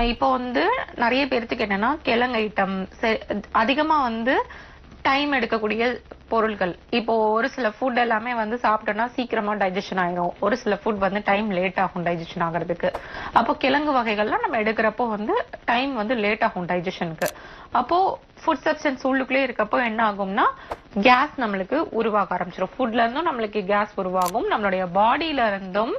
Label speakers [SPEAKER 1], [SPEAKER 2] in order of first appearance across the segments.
[SPEAKER 1] இப்போ வந்து நிறைய பேர்த்துக்கு என்னன்னா கிழங்கு ஐட்டம் அதிகமா வந்து டைம் எடுக்கக்கூடிய பொருட்கள் இப்போ ஒரு சில ஃபுட் எல்லாமே வந்து சாப்பிட்டோம்னா சீக்கிரமா டைஜஷன் ஆயிரும். ஒரு சில ஃபுட் வந்து டைம் லேட் ஆகும் டைஜஷன் ஆகிறதுக்கு. அப்போ கிழங்கு வகைகள்லாம் நம்ம எடுக்கிறப்போ வந்து டைம் வந்து லேட் ஆகும் டைஜஷனுக்கு அப்போ ஃபுட் சப்ஸ்டன்ஸ் உள்ளுக்குள்ளே இருக்கப்போ என்ன ஆகும்னா கேஸ் நம்மளுக்கு உருவாக ஆரம்பிச்சிடும் ஃபுட்ல இருந்தும் நம்மளுக்கு கேஸ் உருவாகும். நம்மளுடைய பாடியில இருந்தும்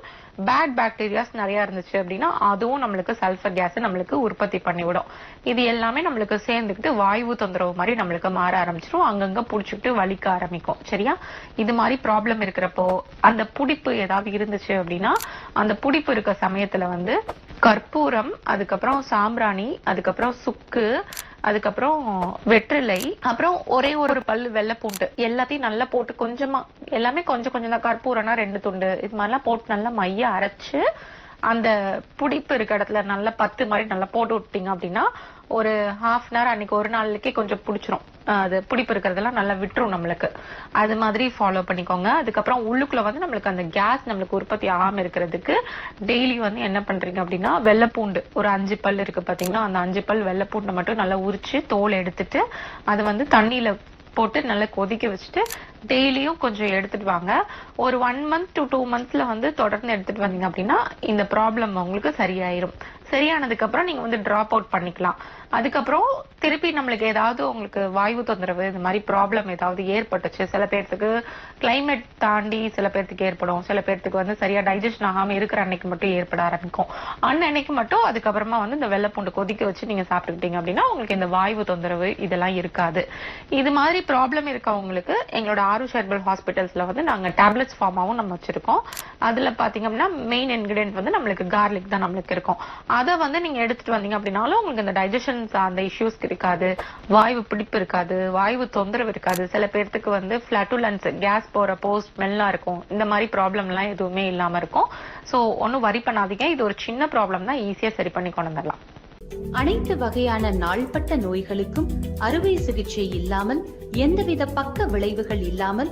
[SPEAKER 1] பேட் பாக்டீரியாஸ் நிறைய இருந்துச்சு அப்படின்னா அதுவும் நம்மளுக்கு சல்ஃபர் கேஸ் நம்மளுக்கு உற்பத்தி பண்ணிவிடும். இது எல்லாமே நம்மளுக்கு சேர்ந்துக்கிட்டு வாயு தொந்தரவு மாதிரி நம்மளுக்கு மாற ஆரம்பிச்சிடும் அங்கங்க புடிச்சுக்கிட்டு வலிக்க ஆரம்பிக்கும். சரியா? இது மாதிரி ப்ராப்ளம் இருக்கிறப்போ அந்த புடிப்பு ஏதாவது இருந்துச்சு அப்படின்னா அந்த புடிப்பு இருக்க சமயத்துல வந்து கற்பூரம் அதுக்கப்புறம் சாம்பிராணி அதுக்கப்புறம் சுக்கு அதுக்கப்புறம் வெற்றிலை அப்புறம் ஒரே ஒரு பல்லு வெள்ளை பூண்டு எல்லாத்தையும் நல்லா போட்டு கொஞ்சமா எல்லாமே கொஞ்சம் கொஞ்சம் தான். கற்பூரம்னா ரெண்டு துண்டு. இது மாதிரிலாம் போட்டு நல்லா மைய அரைச்சு அந்த புடிப்பு இருக்க இடத்துல நல்லா பத்து மாதிரி நல்லா போட்டு விட்டீங்க அப்படின்னா ஒரு ஹாஃப் அன் ஹவர் அன்னைக்கு ஒரு நாளைக்கே கொஞ்சம் பிடிச்சிரும். அது புடிப்பு இருக்கிறதெல்லாம் நல்லா விட்டுரும் நம்மளுக்கு. அது மாதிரி ஃபாலோ பண்ணிக்கோங்க. அதுக்கப்புறம் உள்ளுக்குள்ள வந்து நம்மளுக்கு அந்த கேஸ் நம்மளுக்கு உற்பத்தி ஆகாம இருக்கிறதுக்கு டெய்லி வந்து என்ன பண்றீங்க அப்படின்னா வெள்ளைப்பூண்டு. ஒரு அஞ்சு பல் இருக்கு பாத்தீங்கன்னா அந்த அஞ்சு பல் வெள்ளைப்பூண்டை மட்டும் நல்லா உரிச்சு தோல் எடுத்துட்டு அது வந்து தண்ணியில போட்டு நல்லா கொதிக்க வச்சுட்டு டெய்லியும் கொஞ்சம் எடுத்துட்டு வாங்க. ஒரு ஒன் மந்த் டு டூ மந்த்ல வந்து தொடர்ந்து எடுத்துட்டு வந்தீங்க அப்படின்னா இந்த ப்ராப்ளம் உங்களுக்கு சரியாயிரும். சரியானதுக்கு அப்புறம் நீங்க வந்து டிராப் அவுட் பண்ணிக்கலாம். அதுக்கப்புறம் திருப்பி நம்மளுக்கு ஏதாவது உங்களுக்கு வாயு தொந்தரவு இந்த மாதிரி ப்ராப்ளம் ஏதாவது ஏற்பட்டுச்சு. சில பேர்த்துக்கு கிளைமேட் தாண்டி சில பேர்த்துக்கு ஏற்படும். சில பேர்த்துக்கு வந்து சரியா டைஜஷன் ஆகாம இருக்கிற அன்னைக்கு மட்டும் ஏற்பட ஆரம்பிக்கும். அன்னன்னைக்கு மட்டும் அதுக்கப்புறமா வந்து இந்த வெள்ளப்பூண்டு கொதிக்க வச்சு நீங்க சாப்பிட்டுக்கிட்டீங்க அப்படின்னா உங்களுக்கு இந்த வாயு தொந்தரவு இதெல்லாம் இருக்காது. இது மாதிரி ப்ராப்ளம் இருக்கவங்களுக்கு எங்களோட ஆருஷ் ஹெர்பல் ஹாஸ்பிட்டல்ஸ்ல வந்து நாங்க டேப்லெட்ஸ் ஃபார்மாவும் நம்ம வச்சிருக்கோம். அதுல பாத்தீங்க அப்படின்னா மெயின் இன்கிரியன்ட் வந்து நம்மளுக்கு கார்லிக் தான் நம்மளுக்கு இருக்கும். அதை வந்து நீங்க எடுத்துட்டு வந்தீங்க அப்படின்னாலும் உங்களுக்கு இந்த டைஜஷன் அந்த இஷ்யூஸ் இருக்காது. வாய்வு பிடிப்பு இருக்காது. வாய்வு தொந்தரவு இருக்காது. சில பேர்த்துக்கு வந்து பிளாட்டுலன்ஸ் கேஸ் போறப்போ ஸ்மெல்லா இருக்கும். இந்த மாதிரி ப்ராப்ளம் எல்லாம் எதுவுமே இல்லாம இருக்கும். சோ ஒன்னும் வரி பண்ணாதீங்க. இது ஒரு சின்ன ப்ராப்ளம் தான். ஈஸியா சரி பண்ணி கொண்டு வந்துடலாம்.
[SPEAKER 2] அனைத்து வகையான நாள்பட்ட நோய்களுக்கும் அறுவை சிகிச்சை இல்லாமல் எந்தவித பக்க விளைவுகள் இல்லாமல்